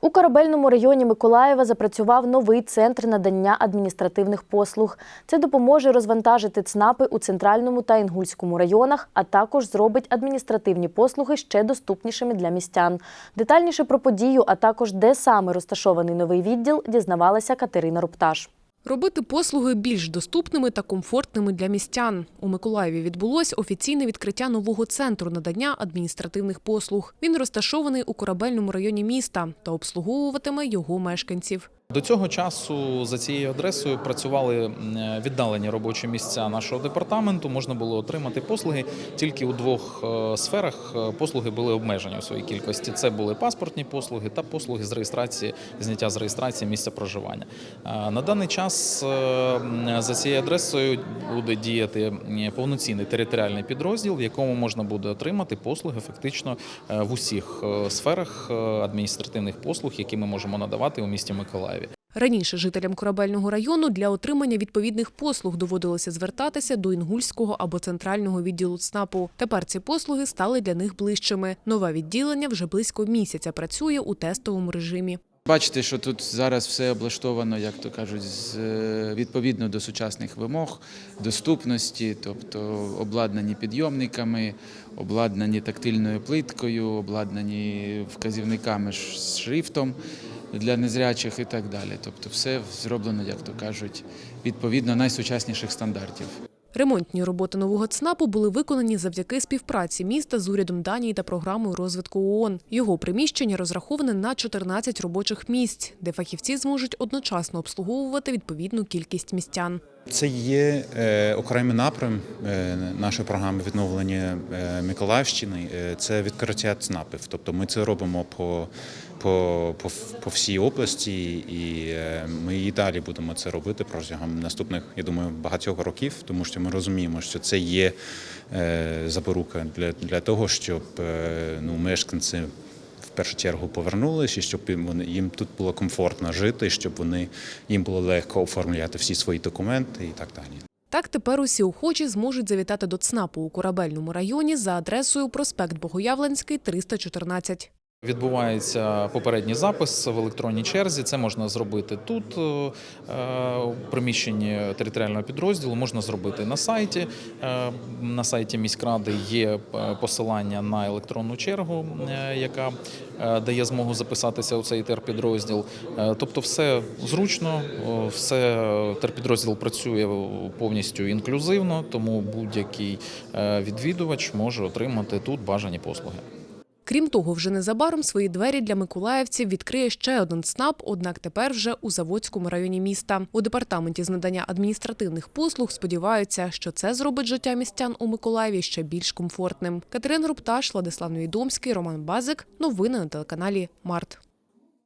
У корабельному районі Миколаєва запрацював новий центр надання адміністративних послуг. Це допоможе розвантажити ЦНАПи у центральному та інгульському районах, а також зробить адміністративні послуги ще доступнішими для містян. Детальніше про подію, а також де саме розташований новий відділ, дізнавалася Катерина Рупташ. Робити послуги більш доступними та комфортними для містян. У Миколаєві відбулось офіційне відкриття нового центру надання адміністративних послуг. Він розташований у корабельному районі міста та обслуговуватиме його мешканців. До цього часу за цією адресою працювали віддалені робочі місця нашого департаменту. Можна було отримати послуги тільки у двох е, сферах. Е, Послуги були обмежені у своїй кількості. Це були паспортні послуги та послуги з реєстрації, зняття з реєстрації місця проживання. Е, На даний час за цією адресою буде діяти повноцінний територіальний підрозділ, в якому можна буде отримати послуги фактично в усіх сферах адміністративних послуг, які ми можемо надавати у місті Миколаєві. Раніше жителям корабельного району для отримання відповідних послуг доводилося звертатися до інгульського або центрального відділу ЦНАПу. Тепер ці послуги стали для них ближчими. Нове відділення вже близько місяця працює у тестовому режимі. Бачите, що тут зараз все облаштовано, як то кажуть, з, е, відповідно до сучасних вимог, доступності, тобто обладнані підйомниками, обладнані тактильною плиткою, обладнані вказівниками з шрифтом для незрячих і так далі. Тобто, все зроблено, як то кажуть, відповідно найсучасніших стандартів. Ремонтні роботи нового ЦНАПу були виконані завдяки співпраці міста з урядом Данії та програмою розвитку ООН. Його приміщення розраховане на 14 робочих місць, де фахівці зможуть одночасно обслуговувати відповідну кількість містян. Це є е, окремий напрям е, нашої програми відновлення е, Миколаївщини. Це відкриття ЦНАПів. Тобто ми це робимо по, по, по, по всій області, і ми і далі будемо це робити протягом наступних, я думаю, багатьох років, тому що ми розуміємо, що це є запорука для, для того, щоб ну, мешканці першу чергу повернулися, щоб вони їм тут було комфортно жити, щоб вони їм було легко оформляти всі свої документи і так далі. Так тепер усі охочі зможуть завітати до ЦНАПу у корабельному районі за адресою проспект Богоявленський, 314. Відбувається попередній запис в електронній черзі. Це можна зробити тут, е, у приміщенні територіального підрозділу. Можна зробити на сайті. Е, На сайті міськради є е, посилання на електронну чергу, яка дає змогу записатися у цей терпідрозділ. Тобто, все зручно, все терпідрозділ працює повністю інклюзивно, тому будь-який відвідувач може отримати тут бажані послуги. Крім того, вже незабаром свої двері для миколаївців відкриє ще один ЦНАП, однак тепер вже у Заводському районі міста. У департаменті з надання адміністративних послуг сподіваються, що це зробить життя містян у Миколаєві ще більш комфортним. Катерина Рупташ, Владислав Невідомський, Роман Базик. Новини на телеканалі Март.